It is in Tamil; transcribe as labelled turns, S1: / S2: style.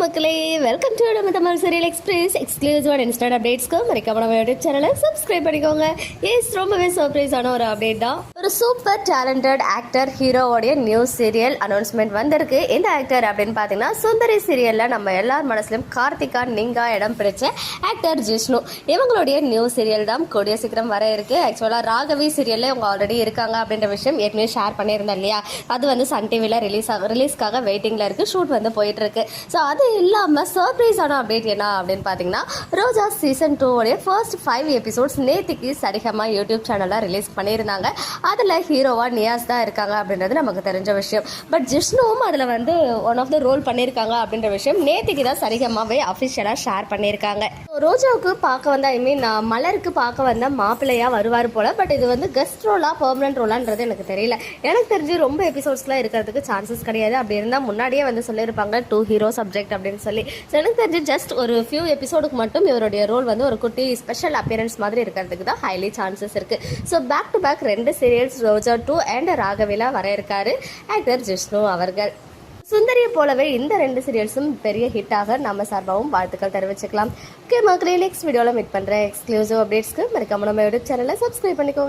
S1: மக்களே வெல்கம் டு நம்ம தமிழ் சீரியல் எக்ஸ்பிரஸ் எக்ஸ்க்ளூசிவான அண்ட் இன்ஸ்டன்ட் அப்டேட்ஸ்க்கு மறைக்காம நம்ம யூடியூப் சேனலை சப்ஸ்கிரைப் பண்ணிக்கோங்க. எஸ் ரொம்பவே சர்ப்ரைஸான ஒரு அப்டேட் தான். சூப்பர் டேலண்டட் ஆக்டர் ஹீரோவோடைய நியூஸ் சீரியல் அனௌன்ஸ்மெண்ட் வந்திருக்கு. இந்த ஆக்டர் அப்படின்னு பார்த்தீங்கன்னா சுந்தரி சீரியலில் நம்ம எல்லார் மனசுலையும் கார்த்திகா நிங்கா இடம் பிடிச்ச ஆக்டர் ஜிஷ்ணு. இவங்களுடைய நியூஸ் சீரியல் தான் கூடிய சீக்கிரம் வர இருக்கு. ஆக்சுவலாக ராகவி சீரியலில் இவங்க ஆல்ரெடி இருக்காங்க அப்படின்ற விஷயம் ஏற்கனவே ஷேர் பண்ணியிருந்தேன் இல்லையா? அது வந்து சன் டிவியில் ரிலீஸ் ஆக ரிலீஸ்க்காக வெயிட்டிங்கில் இருக்குது ஷூட் வந்து போயிட்டுருக்கு. ஸோ அது இல்லாமல் சர்ப்ரைஸான அப்டேட் என்ன அப்படின்னு பார்த்தீங்கன்னா ரோஜா சீசன் டூவோடைய ஃபர்ஸ்ட் ஃபைவ் எபிசோட்ஸ் நேத்திக்கு சரிகமாக யூடியூப் சேனலில் ரிலீஸ் பண்ணியிருந்தாங்க. அது அதில் ஹீரோவா நியாஸ் தான் இருக்காங்க அப்படின்றது நமக்கு தெரிஞ்ச விஷயம். பட் ஜிஷ்ணுவும் அதில் வந்து ஒன் ஆஃப் த ரோல் பண்ணியிருக்காங்க அப்படின்ற விஷயம் நேற்றுக்கு தான் சரிகமாகவே அஃபிஷியலாக ஷேர் பண்ணியிருக்காங்க ரோஜாவுக்கு பார்க்க வந்த ஐ மீன் மலருக்கு பார்க்க வந்த மாப்பிள்ளையாக வருவார் போல் பட் இது வந்து கெஸ்ட் ரோலாக பெர்மனன்ட் ரோலான்றது எனக்கு தெரியல. எனக்கு தெரிஞ்சு ரொம்ப எபிசோட்ஸ்லாம் இருக்கிறதுக்கு சான்சஸ் கிடையாது. அப்படி இருந்தால் முன்னாடியே வந்து சொல்லியிருப்பாங்க டூ ஹீரோ சப்ஜெக்ட் அப்படின்னு சொல்லி. ஸோ எனக்கு தெரிஞ்சு ஜஸ்ட் ஒரு ஃபியூ எபிசோடுக்கு மட்டும் இவருடைய ரோல் வந்து ஒரு குட்டி ஸ்பெஷல் அப்பியரன்ஸ் மாதிரி இருக்கிறதுக்கு தான் ஹைலி சான்சஸ் இருக்குது ஸோ பேக் டு பேக் ரெண்டு சீரியல்ஸ் ரோஜா டூ அண்ட் ராகவேலா வர இருக்காரு. ஆக்டர் ஜிஷ்ணு அவர்கள். சுந்தரியை போலவே இந்த ரெண்டு சீரியல்ஸும் பெரிய ஹிட்டாக நம்ம சார்பாகவும் வாழ்த்துக்கள் தெரிவிச்சுக்கலாம். ஓகே மக்களே நெக்ஸ்ட் வீடியோவில் மீட் பண்ணுறேன் எக்ஸ்க்ளூசிவ் அப்டேட்ஸ்க்கு மறக்காம நம்ம யூடியூப் சேனலை சப்ஸ்கிரைப் பண்ணிக்கோங்க.